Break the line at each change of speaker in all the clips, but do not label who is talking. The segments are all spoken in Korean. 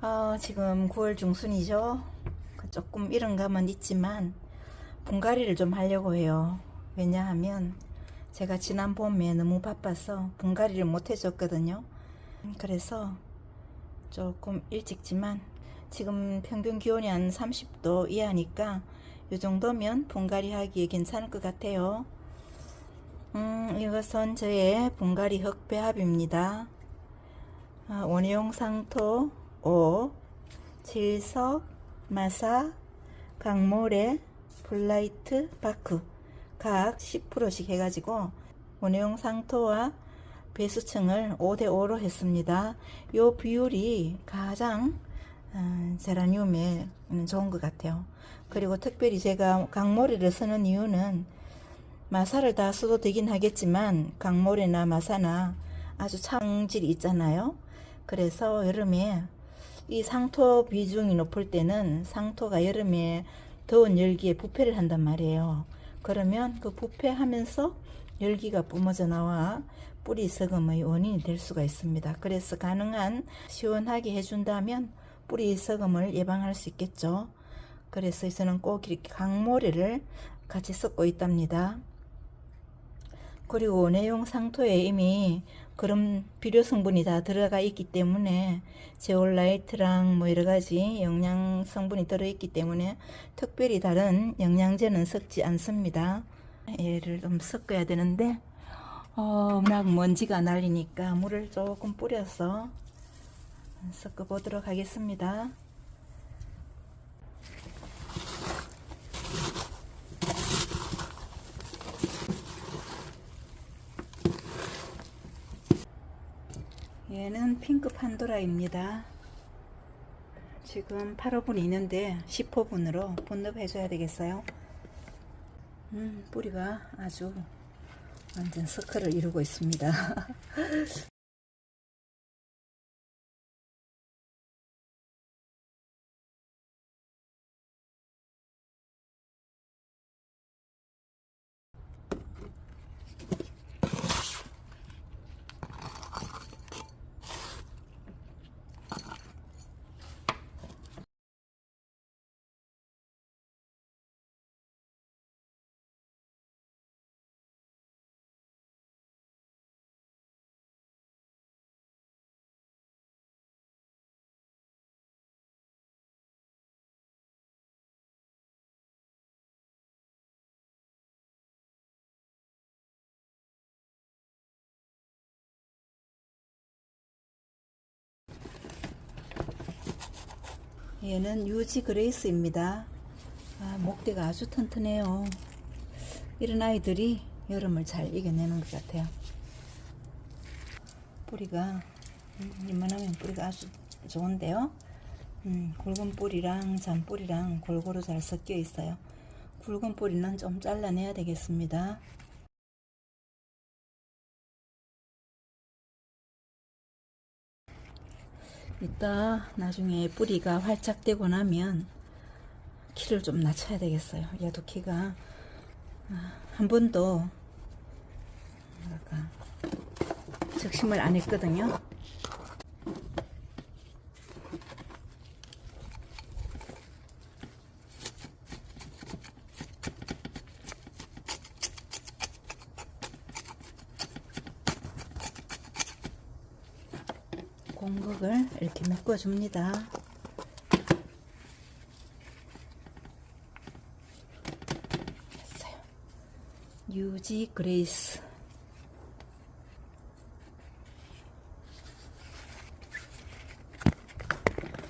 아, 지금 9월 중순이죠. 조금 이런 감은 있지만 분갈이를 좀 하려고 해요. 왜냐하면 제가 지난 봄에 너무 바빠서 분갈이를 못 해줬거든요. 그래서 조금 일찍지만 지금 평균 기온이 한 30도 이하니까 이 정도면 분갈이 하기에 괜찮을 것 같아요. 음, 이것은 저의 분갈이 흑배합입니다. 아, 원형 상토 5, 질석, 마사, 강모래, 블라이트, 바크 각 10%씩 해가지고 원형 상토와 배수층을 5대5로 했습니다. 요 비율이 가장 어, 제라늄에 좋은 것 같아요. 그리고 특별히 제가 강모래를 쓰는 이유는 마사를 다 써도 되긴 하겠지만 강모래나 마사나 아주 창질이 있잖아요. 그래서 여름에 이 상토 비중이 높을 때는 상토가 여름에 더운 열기에 부패를 한단 말이에요. 그러면 그 부패하면서 열기가 뿜어져 나와 뿌리 썩음의 원인이 될 수가 있습니다. 그래서 가능한 시원하게 해준다면 뿌리 썩음을 예방할 수 있겠죠. 그래서 저는 꼭 이렇게 강모래를 같이 섞고 있답니다. 그리고 내용 상토에 이미 그런 비료 성분이 다 들어가 있기 때문에 제올라이트랑 뭐 여러 가지 영양 성분이 들어있기 때문에 특별히 다른 영양제는 섞지 않습니다. 얘를 좀 섞어야 되는데 어, 워낙 먼지가 날리니까 물을 조금 뿌려서 섞어 보도록 하겠습니다. 얘는 핑크 판도라입니다. 지금 8호분이 있는데 10호분으로 분업해줘야 되겠어요. 음, 뿌리가 아주 완전 서클을 이루고 있습니다. 얘는 유지 그레이스입니다. 아, 목대가 아주 튼튼해요. 이런 아이들이 여름을 잘 이겨내는 것 같아요. 뿌리가 음, 이만하면 뿌리가 아주 좋은데요. 음, 굵은 뿌리랑 잔 뿌리랑 골고루 잘 섞여 있어요. 굵은 뿌리는 좀 잘라내야 되겠습니다. 이따 나중에 뿌리가 활착되고 나면 키를 좀 낮춰야 되겠어요. 얘도 키가 아, 한 번도 뭐랄까 적심을 안 했거든요. 공극을 이렇게 메꿔줍니다. 됐어요. 유지 그레이스.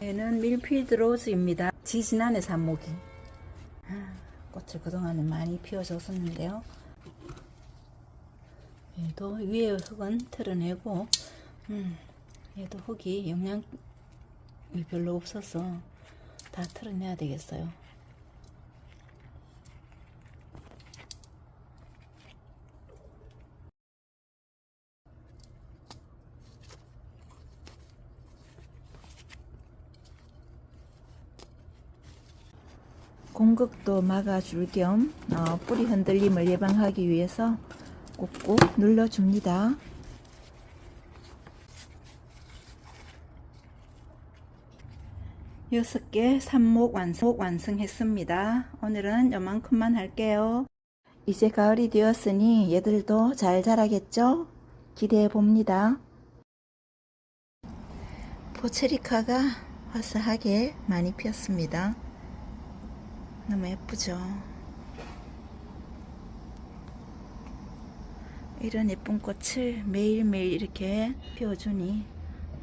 얘는 밀필드 로즈입니다. 지지난해 삽목이. 아, 꽃을 그동안에 많이 피워줬었는데요. 얘도 위에 흙은 털어내고, 음, 얘도 흙이 영양이 별로 없어서 다 털어내야 되겠어요. 공극도 막아줄 겸 어, 뿌리 흔들림을 예방하기 위해서 꾹꾹 눌러줍니다. 여섯 개 삽목 완성, 완성했습니다. 오늘은 요만큼만 할게요. 이제 가을이 되었으니 얘들도 잘 자라겠죠? 기대해 봅니다. 포체리카가 화사하게 많이 피었습니다. 너무 예쁘죠? 이런 예쁜 꽃을 매일매일 이렇게 피워주니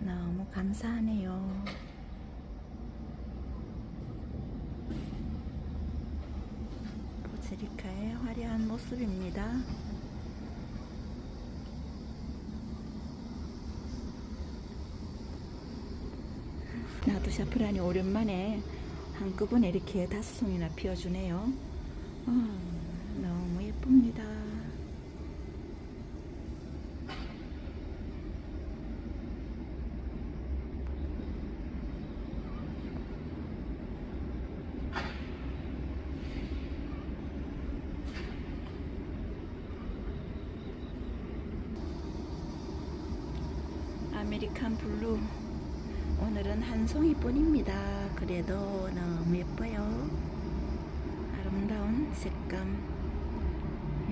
너무 감사하네요. 포체리카의 화려한 모습입니다. 나도 샤프란이 오랜만에 한꺼번에 이렇게 다섯 송이나 피워주네요. 어, 너무 예쁩니다. 아메리칸 블루 오늘은 한 송이뿐입니다. 그래도 너무 예뻐요. 아름다운 색감.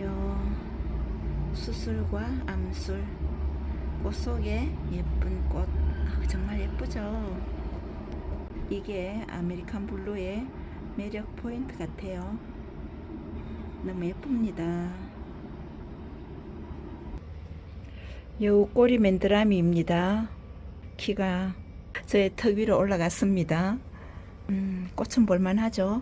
요 수술과 암술 꽃 속에 예쁜 꽃 아, 정말 예쁘죠. 이게 아메리칸 블루의 매력 포인트 같아요. 너무 예쁩니다. 여우 꼬리 맨드라미입니다. 키가 저의 턱 위로 올라갔습니다. 음, 꽃은 볼만하죠.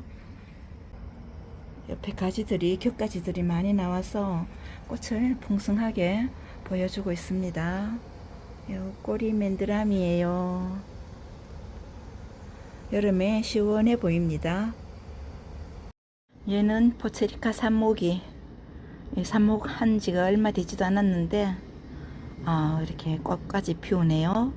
옆에 가지들이 겹가지들이 많이 나와서 꽃을 풍성하게 보여주고 있습니다. 요 꼬리 맨드라미예요. 여름에 시원해 보입니다. 얘는 포체리카 삽목이 이 삽목 한 지가 얼마 되지도 않았는데 아, 이렇게 꽃까지 피우네요.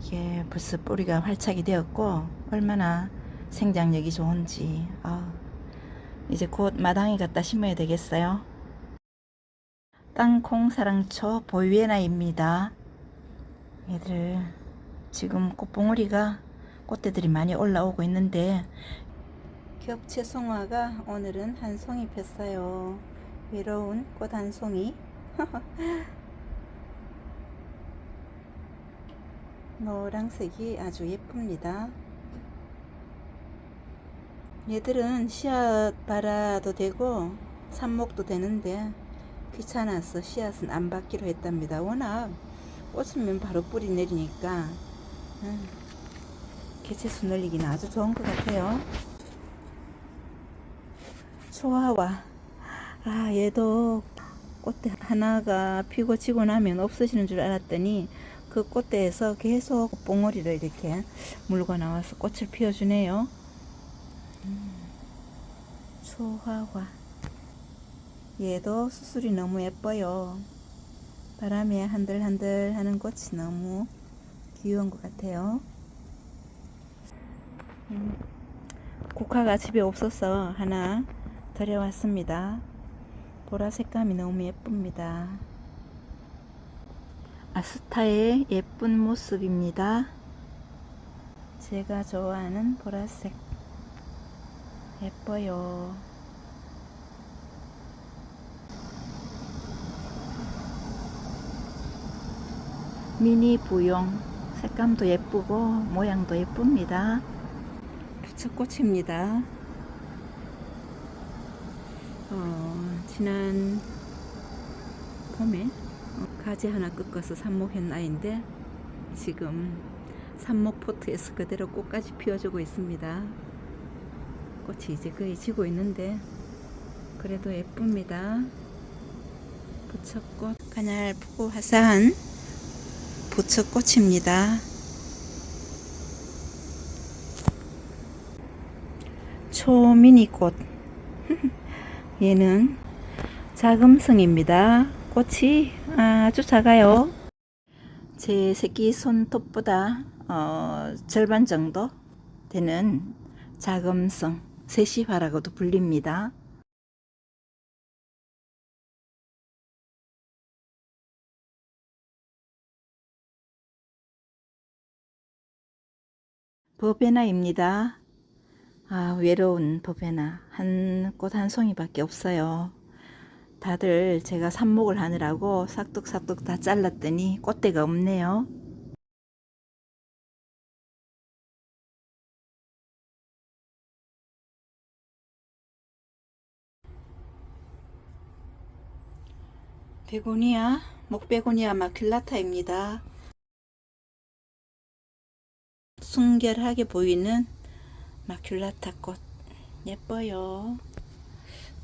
이게 벌써 뿌리가 활착이 되었고 얼마나 생장력이 좋은지 아, 이제 곧 마당에 갖다 심어야 되겠어요. 땅콩 사랑초 보이에나입니다. 얘들 지금 꽃봉오리가 꽃대들이 많이 올라오고 있는데 겹채 송화가 오늘은 한 송이 폈어요. 외로운 꽃 한 송이. 노란색이 아주 예쁩니다. 얘들은 씨앗 발아도 되고 삽목도 되는데 귀찮아서 씨앗은 안 받기로 했답니다. 워낙 꽂으면 바로 뿌리 내리니까 음, 개체수 늘리기는 아주 좋은 것 같아요. 초화와 아 얘도 꽃대 하나가 피고 지고 나면 없어지는 줄 알았더니 그 꽃대에서 계속 봉오리를 이렇게 물고 나와서 꽃을 피워주네요. 음, 초화화. 얘도 수술이 너무 예뻐요. 바람에 한들한들 하는 꽃이 너무 귀여운 것 같아요. 음, 국화가 집에 없어서 하나 들여왔습니다. 보라 색감이 너무 예쁩니다. 아스타의 예쁜 모습입니다. 제가 좋아하는 보라색 예뻐요. 미니 부용 색감도 예쁘고 모양도 예쁩니다. 부처꽃입니다. 어, 지난 봄에 가지 하나 꺾어서 삽목했나인데 지금 삽목 포트에서 그대로 꽃까지 피워주고 있습니다. 꽃이 이제 거의 지고 있는데 그래도 예쁩니다. 부처꽃 가냘프고 화사한 부처꽃입니다. 초미니꽃 얘는 자금성입니다. 꽃이 아주 작아요. 제 새끼 손톱보다 어, 절반 정도 되는 자금성 세시화라고도 불립니다. 버베나입니다. 아, 외로운 버베나. 한 꽃 한 송이밖에 없어요. 다들 제가 삽목을 하느라고 싹둑싹둑 다 잘랐더니 꽃대가 없네요. 베고니아, 목베고니아 마큘라타입니다. 순결하게 보이는 마큘라타 꽃 예뻐요.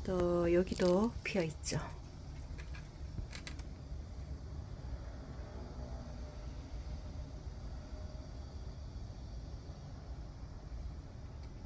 또 여기도 피어 있죠.